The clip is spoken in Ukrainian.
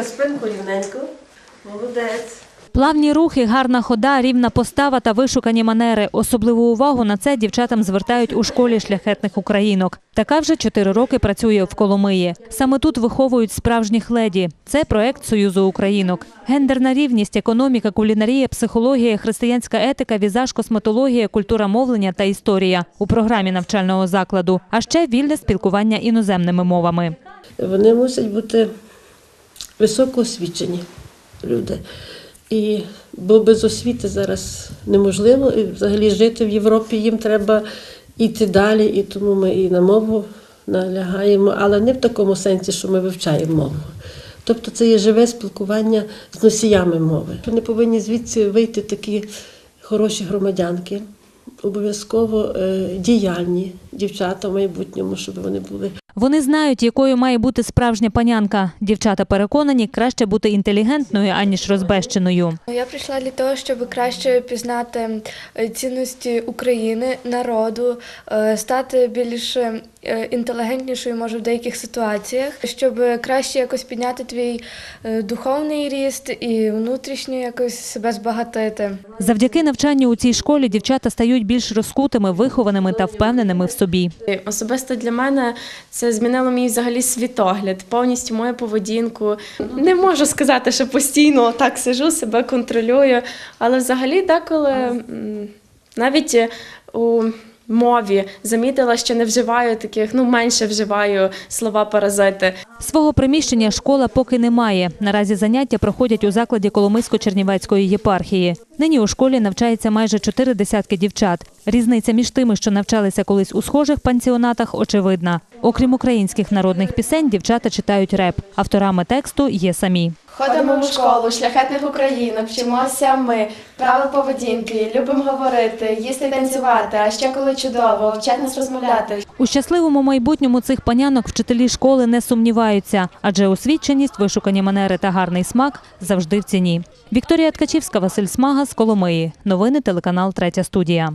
Спинку рівненько. Молодець. Плавні рухи, гарна хода, рівна постава та вишукані манери. Особливу увагу на це дівчатам звертають у школі шляхетних українок. Така вже чотири роки працює в Коломиї. Саме тут виховують справжніх леді. Це проект Союзу Українок. Гендерна рівність, економіка, кулінарія, психологія, християнська етика, візаж, косметологія, культура мовлення та історія у програмі навчального закладу. А ще вільне спілкування іноземними мовами. Вони мусять бути високоосвічені люди. І, бо без освіти зараз неможливо, і взагалі жити в Європі їм треба йти далі, і тому ми і на мову налягаємо, але не в такому сенсі, що ми вивчаємо мову. Тобто це є живе спілкування з носіями мови. Вони повинні звідси вийти такі хороші громадянки, обов'язково е, діяльні дівчата в майбутньому, щоб вони були Вони знають, якою має бути справжня панянка. Дівчата переконані, краще бути інтелігентною, аніж розбещеною. Я прийшла для того, щоб краще пізнати е, цінності України, народу, е, стати більш е, інтелігентнішою, може, в деяких ситуаціях, щоб краще якось підняти твій е, духовний ріст і внутрішньо якось себе збагатити. Завдяки навчанню у цій школі дівчата стають більш розкутими, вихованими та впевненими в собі. Особисто для мене це змінило мій взагалі світогляд, повністю мою поведінку. Не можу сказати, що постійно так сижу, себе контролюю, але взагалі деколи навіть у мові замітила, що не вживаю таких, ну менше вживаю слова паразити. Свого приміщення школа поки не має. Наразі заняття проходять у закладі Коломийсько-Чернівецької єпархії. Нині у школі навчається майже чотири десятки дівчат. Різниця між тими, що навчалися колись у схожих пансіонатах, очевидна. Окрім українських народних пісень, дівчата читають реп. Авторами тексту є самі. Ходимо в школу шляхетних українок, вчимося ми, правил поведінки, любимо говорити, їсти танцювати, а ще коли чудово, вчать нас розмовляти. У щасливому майбутньому цих панянок вчителі школи не сумніваються, адже освіченість, вишукані манери та гарний смак завжди в ціні. Вікторія Ткачівська, Василь Смага з Коломиї. Новини телеканал Третя студія.